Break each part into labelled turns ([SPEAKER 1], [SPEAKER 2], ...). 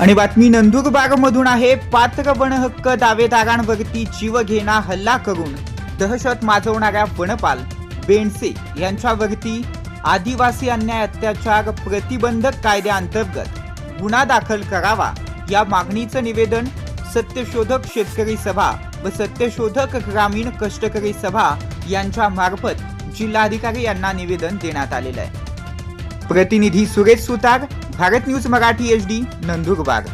[SPEAKER 1] आणि बातमी नंदुरबार मधून आहे पात्र वन हक्क दावेदारांवरती जीवघेणा हल्ला करून दहशत माजवणाऱ्या वनपाल बेंडसे यांच्यावरती आदिवासी अन्याय अत्याचार प्रतिबंधक कायद्याअंतर्गत गुन्हा दाखल करावा या मागणीचं निवेदन सत्यशोधक शेतकरी सभा व सत्यशोधक ग्रामीण कष्टकरी सभा यांच्या मार्फत जिल्हाधिकारी यांना निवेदन देण्यात आलेलं आहे. प्रतिनिधी Suresh Sutar Bharat news Marathi H D Nandurbar.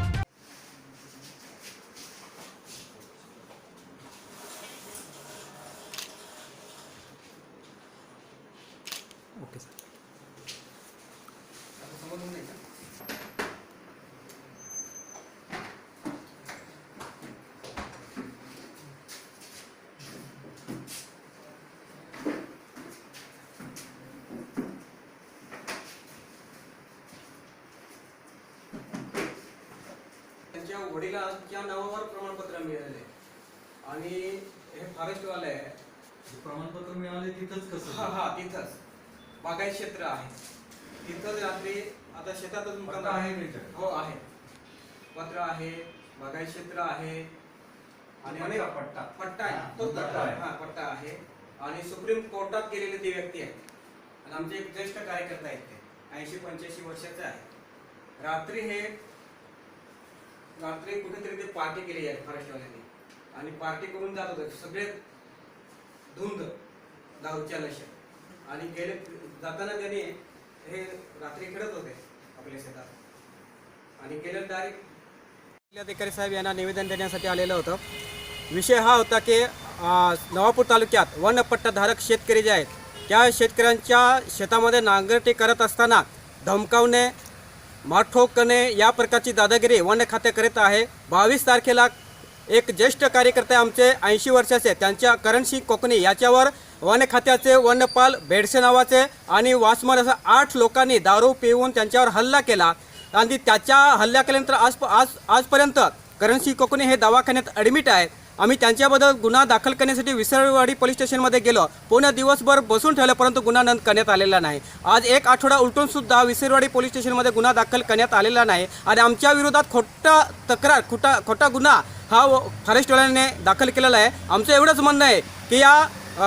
[SPEAKER 2] त्यांच्या वडिलांच्या नावावर प्रमाणपत्र मिळाले. आणि हे फॉरेस्टवाले आहे.
[SPEAKER 3] प्रमाणपत्र मिळाले तिथंच
[SPEAKER 2] हा
[SPEAKER 3] कसं?
[SPEAKER 2] हा तिथंच. बागायत क्षेत्र आहे. तिथंच रात्री आता शेतातच मुक्काम
[SPEAKER 3] आहे?
[SPEAKER 2] हो आहे. पत्र आहे बागायत क्षेत्र आहे. आणि अनेक
[SPEAKER 3] पट्टा.
[SPEAKER 2] पट्टा आहे.
[SPEAKER 3] हा,
[SPEAKER 2] तो
[SPEAKER 3] पट्टा आहे.
[SPEAKER 2] हा पट्टा आहे. आणि सुप्रीम कोर्टात गेलेले ते व्यक्ती आहेत आणि आमचे एक ज्येष्ठ कार्यकर्ता आहेत ते. ऐंशी पंच्याऐंशी वर्षाचे आहे. रात्री हे रात्री कुठेतरी ते पार्टी केली आहे फॉरेस्टवाल्यांनी आणि पार्टी करून जात होते. सगळे धुंद दारूच्या नशा आणि गेले जाताना त्यांनी हे रात्री खेळत होते आपल्या शेतात. आणि गेले तारीख जिल्हाधिकारी साहेब यांना निवेदन देण्यासाठी आलेलं होतं. विषय हा होता की नवापूर तालुक्यात वनपट्टाधारक शेतकरी जे आहेत त्या शेतकऱ्यांच्या शेतामध्ये नांगरटी करत असताना धमकावणे माठोकने या प्रकारची दादागिरी वन खाते करीत आहे. बावीस तारखेला एक ज्येष्ठ कार्यकर्ते आमचे ऐंशी वर्षाचे त्यांच्या करणसिंग कोकणी याच्यावर वन खात्याचे वनपाल बेडसे नावाचे आणि वासमर असं आठ लोकांनी दारू पिऊन त्यांच्यावर हल्ला केला. आणि त्याच्या हल्ला केल्यानंतर आज आज आजपर्यंत करणसिंग कोकणी हे दवाखान्यात ॲडमिट आहेत आम्ही त्यांच्याबद्दल गुन्हा दाखल करण्यासाठी विसरवाडी पोलीस स्टेशनमध्ये गेलो. पूर्ण दिवसभर बसून ठेवलं परंतु गुन्हा नोंद करण्यात आलेला नाही. आज एक आठवडा उलटून सुद्धा विसरवाडी पोलीस स्टेशनमध्ये गुन्हा दाखल करण्यात आलेला नाही आणि आमच्या विरोधात खोटा तक्रार खोटा खोटा गुन्हा हा व- दाखल केलेला आहे. आमचं एवढंच म्हणणं आहे की या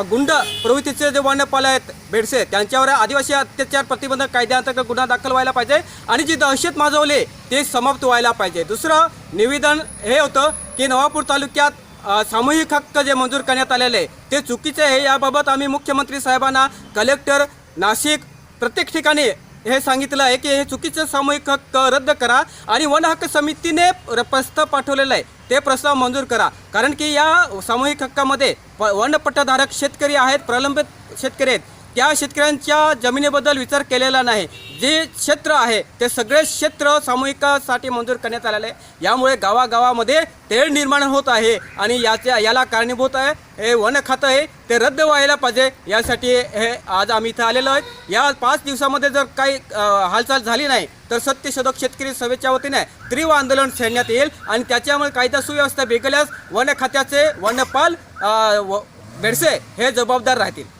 [SPEAKER 2] गुंड प्रवृत्तीचे जे वन्यपाल आहेत बेडसे त्यांच्यावर आदिवासी अत्याचार प्रतिबंधक कायद्याअंतर्गत गुन्हा दाखल व्हायला पाहिजे आणि जी दहशत माजवली ते समाप्त व्हायला पाहिजे. दुसरं निवेदन हे होतं की नवापूर तालुक्यात सामूहिक हक्क जे मंजूर करण्यात आलेले आहे ते चुकीचे आहे. याबाबत आम्ही मुख्यमंत्री साहेबांना कलेक्टर नाशिक प्रत्येक ठिकाणी हे सांगितलं आहे की हे चुकीचं सामूहिक हक्क रद्द करा आणि वन हक्क समितीने प्रस्ताव पाठवलेला आहे. ते प्रस्ताव मंजूर करा. कारण की या सामूहिक हक्कामध्ये वन वनपट्टाधारक शेतकरी आहेत प्रलंबित शेतकरी आहेत. त्या शेतकऱ्यांच्या जमिनीबद्दल विचार केलेला नाही. जे क्षेत्र आहे ते सगळे क्षेत्र सामूहिकासाठी मंजूर करण्यात आलेले आहे. यामुळे गावागावामध्ये तेढ निर्माण होत आहे आणि याच्या याला कारणीभूत आहे. हे वन खातं आहे ते रद्द व्हायला पाहिजे. यासाठी हे आज आम्ही इथं आलेलो आहे या पाच दिवसामध्ये जर काही हालचाल झाली नाही तर सत्यशोधक शेतकरी सभेच्या वतीने तीव्र आंदोलन छेडण्यात येईल आणि त्याच्यामुळे कायदा सुव्यवस्था बिघडल्यास वन खात्याचे वनपाल व- बेडसे हे जबाबदार राहतील.